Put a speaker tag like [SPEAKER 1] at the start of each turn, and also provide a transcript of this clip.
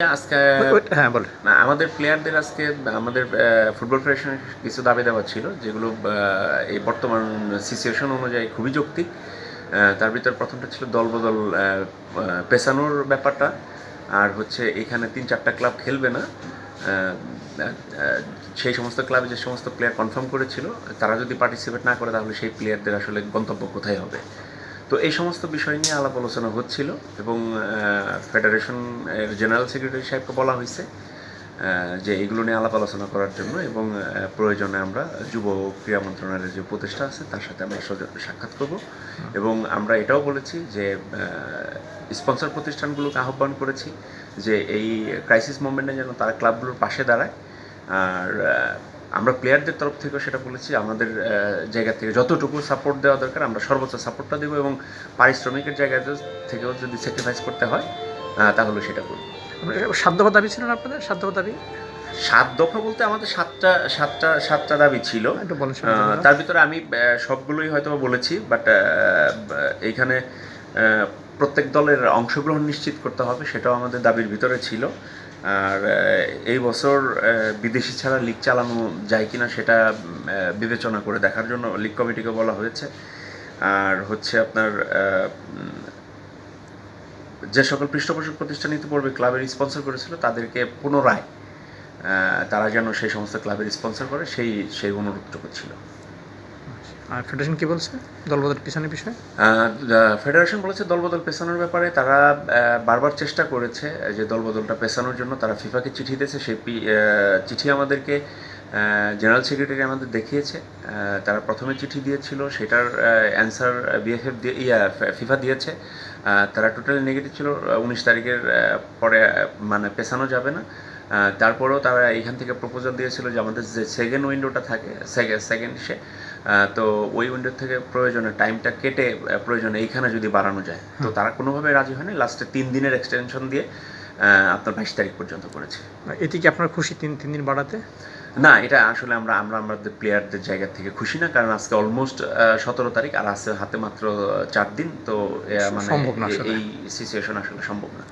[SPEAKER 1] আজকে
[SPEAKER 2] হ্যাঁ বল।
[SPEAKER 1] না আমাদের প্লেয়ারদের আজকে আমাদের ফুটবল ফেডারেশনের কিছু দাবি দেওয়া ছিল যেগুলো এই বর্তমান সিচুয়েশন অনুযায়ী খুবই যৌক্তিক। তার ভিতর প্রথমটা ছিল দলবদল পেছানোর ব্যাপারটা আর হচ্ছে এখানে তিন চারটা ক্লাব খেলবে না। সেই সমস্ত ক্লাবে যে সমস্ত প্লেয়ার কনফার্ম করেছিল তারা যদি পার্টিসিপেট না করে তাহলে সেই প্লেয়ারদের আসলে গন্তব্য কোথায় হবে? তো এই সমস্ত বিষয় নিয়ে আলাপ আলোচনা হচ্ছিল এবং ফেডারেশন এর জেনারেল সেক্রেটারি সাহেবকে বলা হয়েছে যে এগুলো নিয়ে আলাপ আলোচনা করার জন্য এবং প্রয়োজনে আমরা যুব ক্রীড়া মন্ত্রণালয়ের যে প্রতিষ্ঠা আছে তার সাথে আমরা সাক্ষাৎ করব। এবং আমরা এটাও বলেছি যে স্পন্সর প্রতিষ্ঠানগুলোকে আহ্বান করেছি যে এই ক্রাইসিস মোমেন্টে যেন তারা ক্লাবগুলোর পাশে দাঁড়ায়। আর আমরা প্লেয়ারদের তরফ থেকেও সেটা বলেছি আমাদের জায়গা থেকে যতটুকু সাপোর্ট দেওয়া দরকার আমরা সর্বোচ্চ সাপোর্টটা দেবো এবং পারিশ্রমিকের জায়গা থেকেও যদি স্যাক্রিফাইস করতে হয় তাহলে সেটা করব।
[SPEAKER 2] সাত দফা দাবি ছিল না আপনাদের? সাত দফা দাবি?
[SPEAKER 1] সাত দফা বলতে আমাদের সাতটা সাতটা সাতটা দাবি ছিল।
[SPEAKER 2] বলেন
[SPEAKER 1] তার ভিতরে আমি সবগুলোই হয়তো বলেছি বাট এইখানে প্রত্যেক দলের অংশগ্রহণ নিশ্চিত করতে হবে সেটাও আমাদের দাবির ভিতরে ছিল। আর এই বছর বিদেশি ছাড়া লিগ চালানো যায় কিনা সেটা বিবেচনা করে দেখার জন্য লিগ কমিটিকে বলা হয়েছে। আর হচ্ছে আপনার যে সকল পৃষ্ঠপোষক প্রতিষ্ঠান ইতিপূর্বে ক্লাবের স্পন্সর করেছিল, তাদেরকে পুনরায় তারা যেন সেই সমস্ত ক্লাবের স্পন্সর করে, সেই সেই অনুরোধটুকু ছিল।
[SPEAKER 2] আর ফেডারেশন কি বলছে? দলবদল পিছনের বিষয়ে?
[SPEAKER 1] ফেডারেশন বলেছে দলবদল পেছানোর ব্যাপারে তারা বারবার চেষ্টা করেছে যে দলবদলটা পেছানোর জন্য। তারা ফিফাকে চিঠি দিয়েছে সেই চিঠি আমাদেরকে জেনারেল সেক্রেটারি আমাদের দেখিয়েছে। তারা প্রথমে চিঠি দিয়েছিল, সেটার অ্যান্সার বিএফএফ দিয়ে, ইয়া, ফিফা দিয়েছে। তারা টোটালি নেগেটিভ ছিল, উনিশ তারিখের পরে মানে পেছানো যাবে না। তারপরেও তারা এখান থেকে প্রপোজাল দিয়েছিল যে আমাদের যে সেকেন্ড উইন্ডোটা থাকে সেকেন্ড সেকেন্ড সে তো ওই উইন্ডো থেকে প্রয়োজনে টাইমটা কেটে প্রয়োজনে এইখানে যদি বাড়ানো যায়। তো তারা কোনোভাবে রাজি হয়নি। লাস্টে তিন দিনের এক্সটেনশন দিয়ে আপনার বাইশ তারিখ পর্যন্ত করেছে।
[SPEAKER 2] এতে কি আপনার খুশি তিন তিন দিন বাড়াতে?
[SPEAKER 1] না এটা আসলে আমরা আমরা আমাদের প্লেয়ারদের জায়গা থেকে খুশি না কারণ আজকে অলমোস্ট সতেরো তারিখ আর আছে হাতে মাত্র চার দিন তো মানে। এই সিচুয়েশন আসলে সম্ভব না।